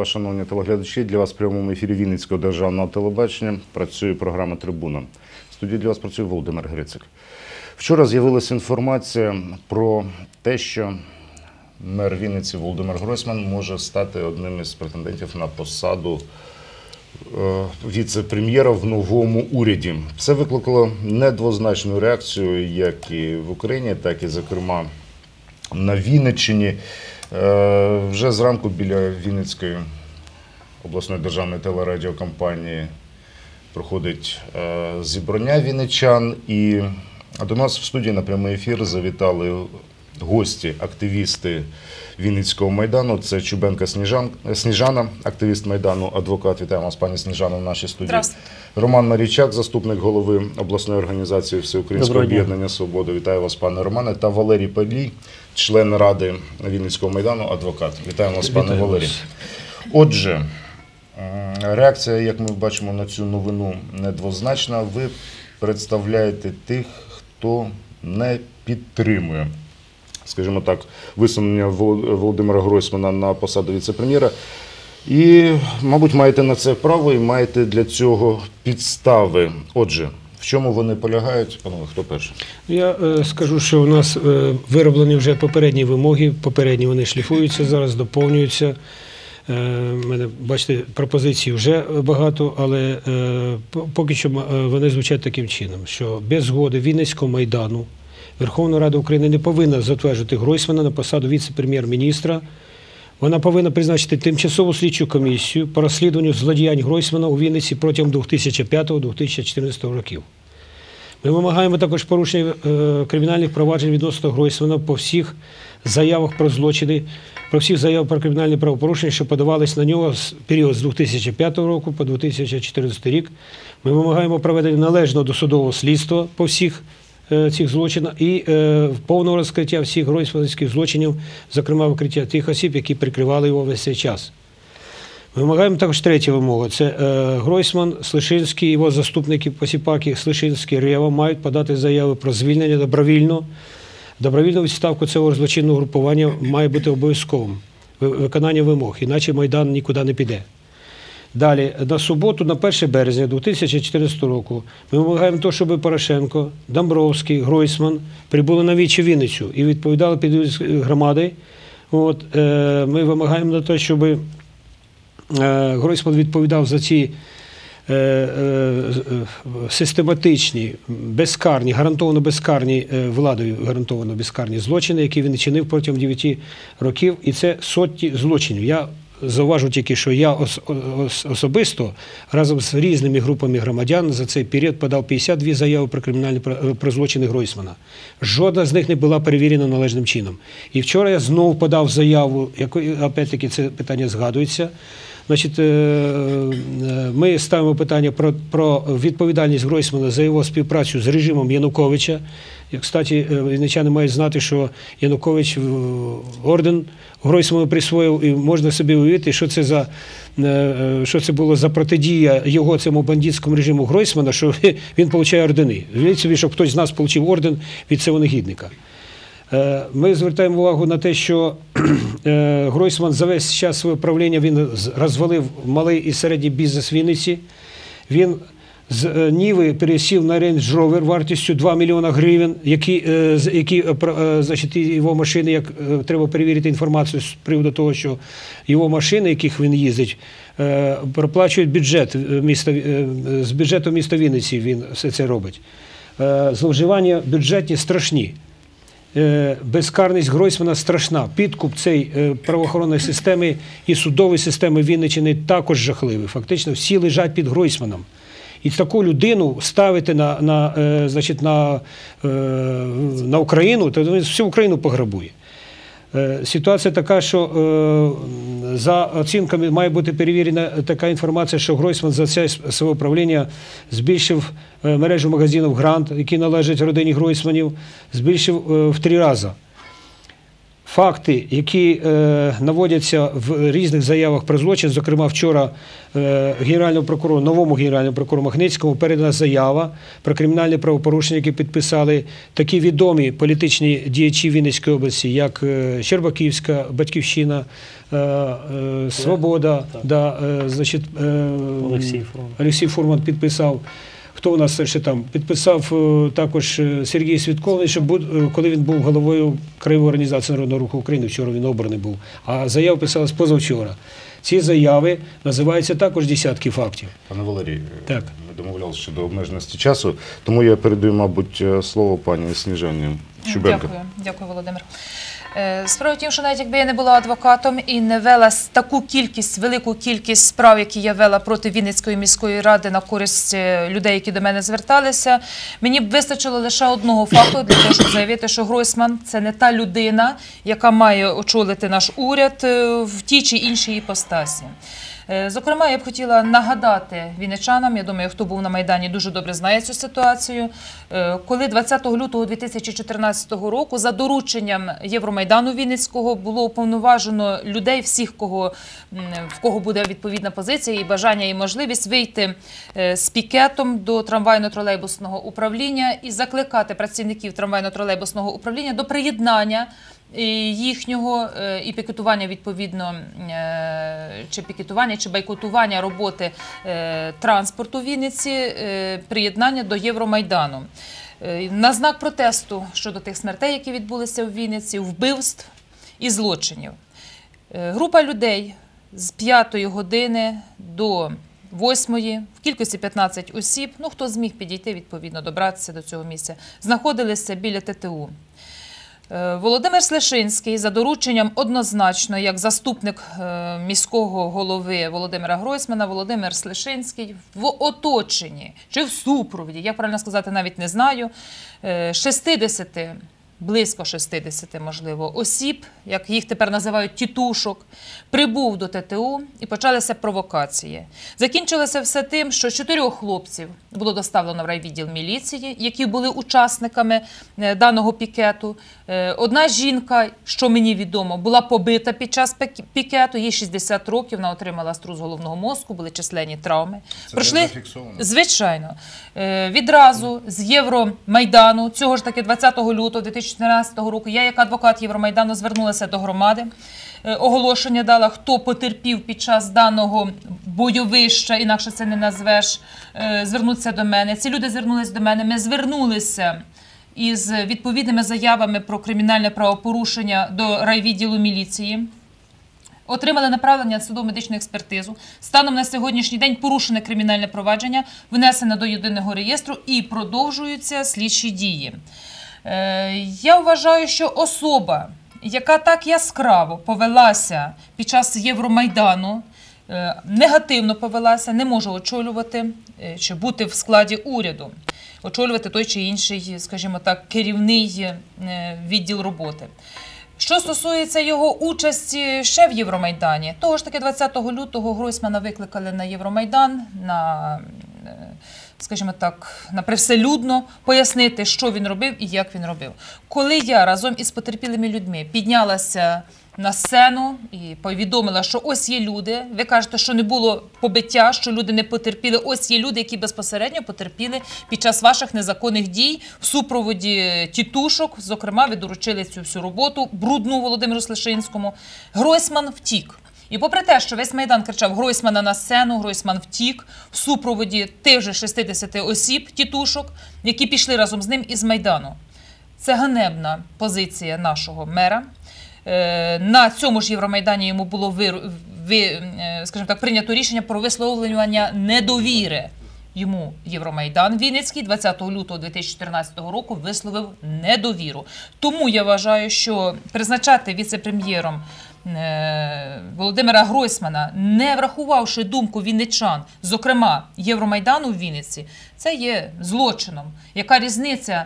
Вас, шановні телеглядачі. Для вас в прямому ефірі Вінницького державного телебачення працює програма Трибуна. В студії для вас працює Володимир Грицик. Вчора з'явилася інформація про те, що мер Вінниці Володимир Гройсман може стати одним із претендентів на посаду е, віце-прем'єра в новому уряді. Це викликало недвозначну реакцію як і в Україні, так і, зокрема, на Вінниччині. Е, Вже зранку біля Вінницької обласної державної телерадіокомпанії проходить е, зібрання вінничан. І до нас в студії на прямий ефір завітали гості, активісти Вінницького майдану. Це Чубенка Сніжан, Сніжана, активіст майдану, адвокат. Вітаємо вас, пані Сніжана, в нашій студії. Здравствуйте. Роман Марічак, заступник голови обласної організації Всеукраїнського об'єднання Свобода. Вітаю вас, пане Романе. Та Валерій Палій, член ради Вінницького майдану, адвокат. Вітаємо вас, пане Вітаю Валерій. Отже, реакція, як ми бачимо на цю новину, недвозначна. Ви представляєте тих, хто не підтримує, скажімо так, висунення Володимира Гройсмана на посаду віце-прем'єра. І, мабуть, маєте на це право і маєте для цього підстави. Отже, в чому вони полягають? Панове, хто перший? Я е, скажу, що у нас е, вироблені вже попередні вимоги, попередні вони шліфуються зараз, доповнюються. Е, мене, бачите, пропозицій вже багато, але е, поки що е, вони звучать таким чином, що без згоди Вінницького майдану Верховна Рада України не повинна затверджувати Гройсмана на посаду віце-прем'єр-міністра. Вона повинна призначити тимчасову слідчу комісію по розслідуванню злодіянь Гройсмана у Вінниці протягом 2005-2014 років. Ми вимагаємо також порушення е, кримінальних проваджень відносно Гройсмана по всіх заявах про злочини, про всіх заявах про кримінальні правопорушення, що подавались на нього з період з 2005 року по 2014 рік. Ми вимагаємо проведення належного досудового слідства по всіх цих злочинах і е, повного розкриття всіх гройсманських злочинів, зокрема викриття тих осіб, які прикривали його весь цей час. Вимагаємо також третя вимога. Це е, Гройсман, Слишинський, його заступники Посіпаки, Слишинський, Рева мають подати заяви про звільнення добровільно. Добровільну відставку цього злочинного групування має бути обов'язковим. Виконання вимог, іначе Майдан нікуди не піде. Далі, на суботу, на 1 березня 2014 року, ми вимагаємо того, щоб Порошенко, Домбровський, Гройсман прибули на Вічі Вінницю і відповідали під громади. От, е, ми вимагаємо на те, щоб е, Гройсман відповідав за ці е, е, систематичні, безкарні, гарантовано безкарні е, владою гарантовано безкарні злочини, які він чинив протягом 9 років, і це сотні злочинів. Я зауважу тільки, що я ос- ос- особисто разом з різними групами громадян за цей період подав 52 заяви про кримінальні про- про злочини Гройсмана. Жодна з них не була перевірена належним чином. І вчора я знову подав заяву, якої опять-таки це питання згадується. Значить, е, е, ми ставимо питання про, про відповідальність Гройсмана за його співпрацю з режимом Януковича. І, кстати, е, вінничани мають знати, що Янукович е, орден Гройсману присвоїв, і можна собі уявити, що це за е, що це було за протидія його цьому бандитському режиму Гройсмана, що він отримує ордени. Уявіть собі, щоб хтось з нас отримав орден від цього негідника. Ми звертаємо увагу на те, що Гройсман за весь час свого правління він розвалив малий і середній бізнес Вінниці. Він з е, Ніви пересів на Range Rover вартістю 2 мільйона гривень, які, е, які е, значить, його машини, як треба перевірити інформацію з приводу того, що його машини, яких він їздить, проплачують бюджет міста, з бюджету міста Вінниці він все це робить. Зловживання бюджетні страшні. Безкарність Гройсмана страшна. Підкуп цієї правоохоронної системи і судової системи Вінниччини також жахливий. Фактично всі лежать під Гройсманом. І таку людину ставити на, на, е, значить, на, е, на Україну, то всю Україну пограбує. Е, Ситуація така, що е, за оцінками має бути перевірена така інформація, що Гройсман за це своє правління збільшив е, мережу магазинів Грант, які належать родині Гройсманів, збільшив е, в три рази. Факти, які е, наводяться в різних заявах про злочин. Зокрема, вчора е, генеральному прокурору, новому генеральному прокурору Махницькому передана заява про кримінальне правопорушення, які підписали такі відомі політичні діячі Вінницької області, як е, Щербаківська, Батьківщина, е, е, Свобода, да, е, значить, е. Олексій Фурман підписав. Хто у нас ще там підписав е, також е, Сергій Свідковий, що буд- е, коли він був головою краєвої організації Народного руху України, вчора він обраний був. А заява писалась позавчора. Ці заяви називаються також десятки фактів. Пане Валерій, Так. ми домовлялися щодо обмеженості часу, тому я передаю, мабуть, слово пані Сніжані Чубенко. Дякую, дякую, Володимир. Е, Справа в тім, що навіть якби я не була адвокатом і не вела таку кількість, велику кількість справ, які я вела проти Вінницької міської ради на користь е, людей, які до мене зверталися, мені б вистачило лише одного факту для того, щоб заявити, що Гройсман це не та людина, яка має очолити наш уряд е, в тій чи іншій іпостасі. Е, Зокрема, я б хотіла нагадати вінничанам, я думаю, хто був на Майдані, дуже добре знає цю ситуацію. Е, Коли 20 лютого 2014 року за дорученням Євромайдану Вінницького було уповноважено людей, всіх, кого, в кого буде відповідна позиція і бажання і можливість вийти е, з пікетом до трамвайно-тролейбусного управління і закликати працівників трамвайно-тролейбусного управління до приєднання їхнього е, і пікетування відповідно е, чи пікетування, чи бойкотування роботи е, транспорту Вінниці, приєднання до Євромайдану. На знак протесту щодо тих смертей, які відбулися в Вінниці, вбивств і злочинів. Група людей з 5 години до 8 в кількості 15 осіб, ну хто зміг підійти відповідно, добратися до цього місця, знаходилися біля ТТУ. Е, Володимир Слешинський за дорученням однозначно, як заступник е, міського голови Володимира Гройсмана, Володимир Слешинський в оточенні чи в супроводі, як правильно сказати, навіть не знаю, е, 60, близько 60, можливо, осіб, як їх тепер називають тітушок, прибув до ТТУ і почалися провокації. Закінчилося все тим, що чотирьох хлопців було доставлено в райвідділ міліції, які були учасниками е, даного пікету. Е, Одна жінка, що мені відомо, була побита під час пікету. Їй 60 років, вона отримала струс головного мозку, були численні травми. Це зафіксовано? Звичайно. Е, Відразу з Євромайдану, цього ж таки 20 лютого 2014 року, я, як адвокат Євромайдану, звернулася до громади. Е, Оголошення дала, хто потерпів під час даного бойовища, інакше це не назвеш, звернутися до мене. Ці люди звернулися до мене. Ми звернулися із відповідними заявами про кримінальне правопорушення до райвідділу міліції. Отримали направлення на судово-медичну експертизу. Станом на сьогоднішній день порушене кримінальне провадження, внесено до єдиного реєстру і продовжуються слідчі дії. Е, я вважаю, що особа, яка так яскраво повелася під час Євромайдану, е, негативно повелася, не може очолювати е, чи бути в складі уряду, очолювати той чи інший, скажімо так, керівний е, відділ роботи. Що стосується його участі ще в Євромайдані, того ж таки 20 лютого Гройсмана викликали на Євромайдан на, е, скажімо так, на привселюдно пояснити, що він робив і як він робив. Коли я разом із потерпілими людьми піднялася на сцену і повідомила, що ось є люди. Ви кажете, що не було побиття, що люди не потерпіли. Ось є люди, які безпосередньо потерпіли під час ваших незаконних дій в супроводі тітушок. Зокрема, ви доручили цю всю роботу брудну Володимиру Слишинському. Гройсман втік. І попри те, що весь майдан кричав Гройсмана на сцену, Гройсман втік в супроводі тих же 60 осіб, тітушок, які пішли разом з ним із майдану. Це ганебна позиція нашого мера. Е, На цьому ж Євромайдані йому було ви... е, скажімо так, прийнято рішення про висловлювання недовіри. Йому Євромайдан Вінницький 20 лютого 2014 року висловив недовіру. Тому я вважаю, що призначати віце-прем'єром е, Володимира Гройсмана, не врахувавши думку вінничан, зокрема Євромайдану в Вінниці, це є злочином. Яка різниця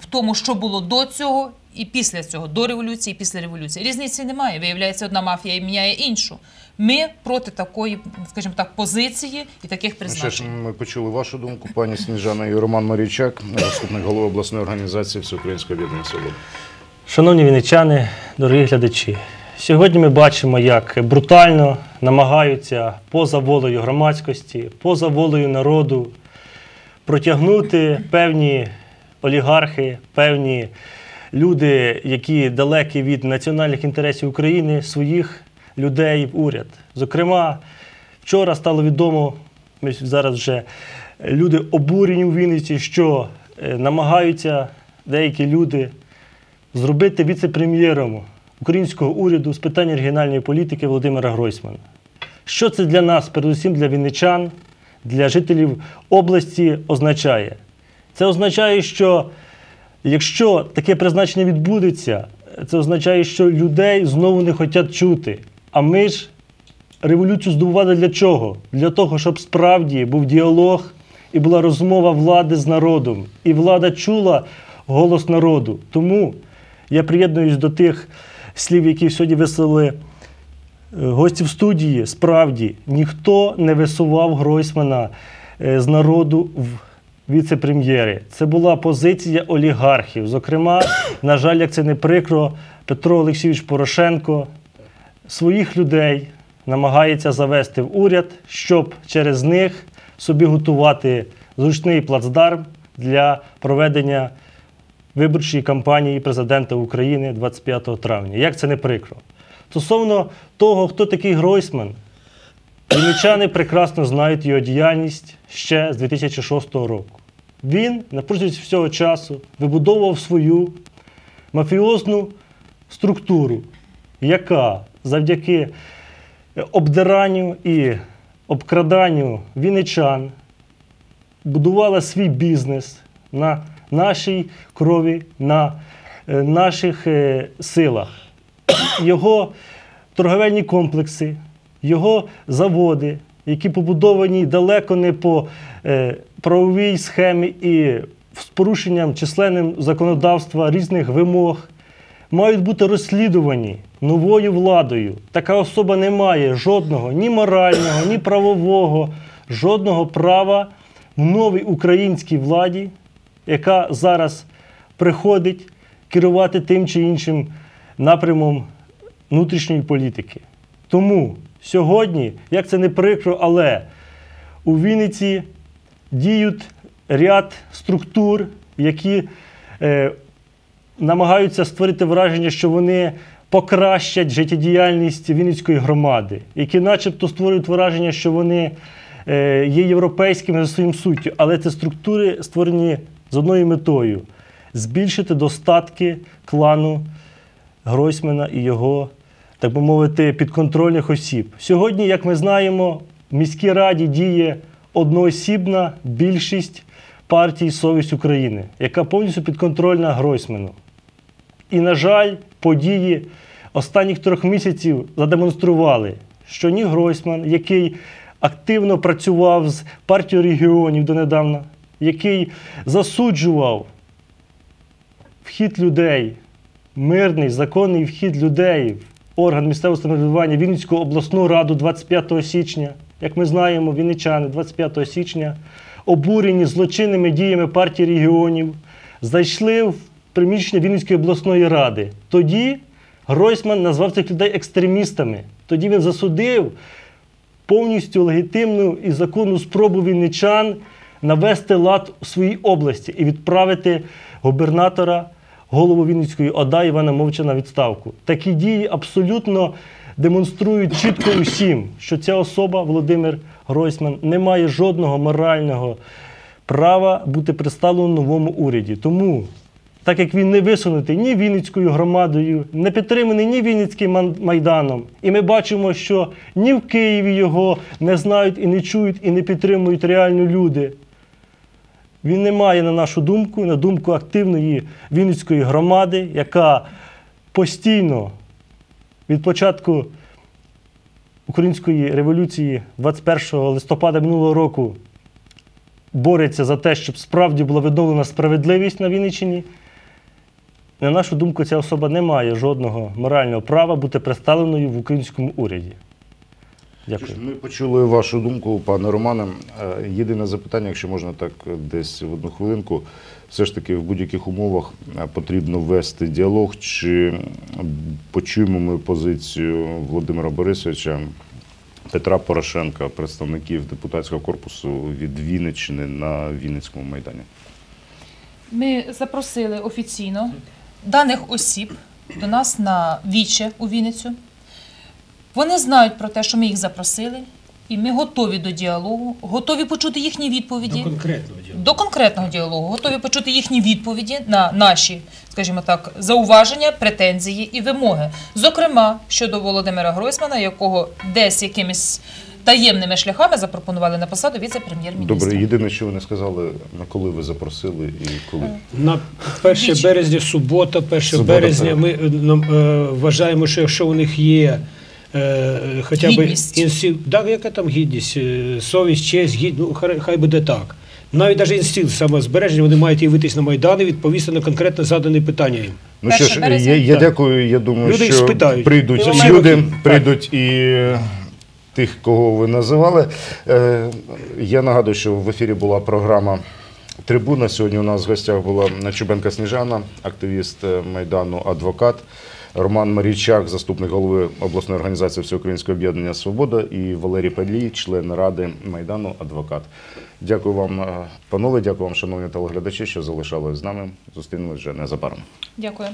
в тому, що було до цього і після цього, до революції і після революції? Різниці немає. Виявляється, одна мафія міняє іншу. Ми проти такої, скажімо так, позиції і таких Ну, призначень. ми почули вашу думку, пані Сніжана і Роман Марійчак, заступник голови обласної організації Всеукраїнського об'єднання свободи. Шановні вінничани, дорогі глядачі. Сьогодні ми бачимо, як брутально намагаються поза волею громадськості, поза волею народу протягнути певні олігархи, певні люди, які далекі від національних інтересів України, своїх людей в уряд. Зокрема, вчора стало відомо, ми зараз вже люди обурені у Вінниці, що е, намагаються деякі люди зробити віце-прем'єром українського уряду з питань регіональної політики Володимира Гройсмана. Що це для нас, передусім для вінничан, для жителів області означає? Це означає, що якщо таке призначення відбудеться, це означає, що людей знову не хочуть чути. А ми ж революцію здобували для чого? Для того, щоб справді був діалог і була розмова влади з народом. І влада чула голос народу. Тому я приєднуюсь до тих слів, які сьогодні висловили е, гості в студії. Справді, ніхто не висував Гройсмана е, з народу в віце-прем'єри. Це була позиція олігархів. Зокрема, на жаль, як це не прикро, Петро Олексійович Порошенко своїх людей намагається завести в уряд, щоб через них собі готувати зручний плацдарм для проведення виборчої кампанії президента України 25 травня. Як це не прикро? Стосовно того, хто такий Гройсман, вінничани прекрасно знають його діяльність ще з 2006 року. Він на протязі всього часу вибудовував свою мафіозну структуру, яка завдяки обдиранню і обкраданню вінничан будувала свій бізнес на нашій крові, на е, наших е, силах. Його торговельні комплекси, його заводи, які побудовані далеко не по е, правовій схемі і з порушенням численним законодавства різних вимог, мають бути розслідувані новою владою. Така особа не має жодного ні морального, ні правового, жодного права в новій українській владі, яка зараз приходить керувати тим чи іншим напрямом внутрішньої політики. Тому сьогодні, як це не прикро, але у Вінниці діють ряд структур, які е, намагаються створити враження, що вони покращать життєдіяльність Вінницької громади, які начебто створюють враження, що вони е, є європейськими за своїм суттю, але це структури створені з одною метою збільшити достатки клану Гройсмана і його, так би мовити, підконтрольних осіб. Сьогодні, як ми знаємо, в міській раді діє одноосібна більшість партії Совість України, яка повністю підконтрольна Гройсману. І, на жаль, події останніх трьох місяців задемонстрували, що ні Гройсман, який активно працював з партією регіонів донедавна, який засуджував вхід людей, мирний, законний вхід людей орган місцевого самоврядування Вінницьку обласну раду 25 січня. Як ми знаємо, вінничани 25 січня обурені злочинними діями партії регіонів, зайшли в приміщення Вінницької обласної ради. Тоді Гройсман назвав цих людей екстремістами. Тоді він засудив повністю легітимну і законну спробу вінничан навести лад у своїй області і відправити губернатора, голову Вінницької ОДА Івана Мовчана на відставку. Такі дії абсолютно демонструють чітко усім, що ця особа, Володимир Гройсман, не має жодного морального права бути представленим в новому уряді. Тому так як він не висунутий ні Вінницькою громадою, не підтриманий ні Вінницьким майданом. І ми бачимо, що ні в Києві його не знають і не чують, і не підтримують реально люди. Він не має, на нашу думку, на думку активної Вінницької громади, яка постійно від початку Української революції 21 листопада минулого року бореться за те, щоб справді була відновлена справедливість на Вінниччині. На нашу думку, ця особа не має жодного морального права бути представленою в українському уряді. Дякую. Ми почули вашу думку, пане Романе. Е, Єдине запитання, якщо можна так е, десь в одну хвилинку. все ж таки в будь-яких умовах е, потрібно вести діалог, чи почуємо ми позицію Володимира Борисовича, Петра Порошенка, представників депутатського корпусу від Вінниччини на Вінницькому майдані. Ми запросили офіційно даних осіб до нас на віче у Вінницю. Вони знають про те, що ми їх запросили, і ми готові до діалогу, готові почути їхні відповіді. До конкретного діла. до конкретного діалогу, готові почути їхні відповіді на наші, скажімо так, зауваження, претензії і вимоги. Зокрема, щодо Володимира Гройсмана, якого десь якимись таємними шляхами запропонували на посаду віце-прем'єр-міністра. Добре, єдине, що ви не сказали, на коли ви запросили і коли. На 1 березня, субота, 1 Субота, березня, ми е, нам, е, вважаємо, що якщо у них є е, хоча б да, яка там гідність, е, совість, честь, гідність, ну, хай, хай буде так. Навіть навіть інститут самозбереження, вони мають явитись на Майдан і відповісти на конкретно задане питання їм. Ну що ж, я, я дякую. Я думаю, Люди що спитають. прийдуть всі люди, роки. прийдуть і тих, кого ви називали. Е, я нагадую, що в ефірі була програма Трибуна. Сьогодні у нас в гостях була Чубенка Сніжана, активіст е, Майдану, адвокат. Роман Марійчак, заступник голови обласної організації Всеукраїнського об'єднання Свобода, і Валерій Палій, член ради Майдану, адвокат. Дякую вам, е, панове, дякую вам, шановні телеглядачі, що залишались з нами. Зустрінемось вже незабаром. Дякую.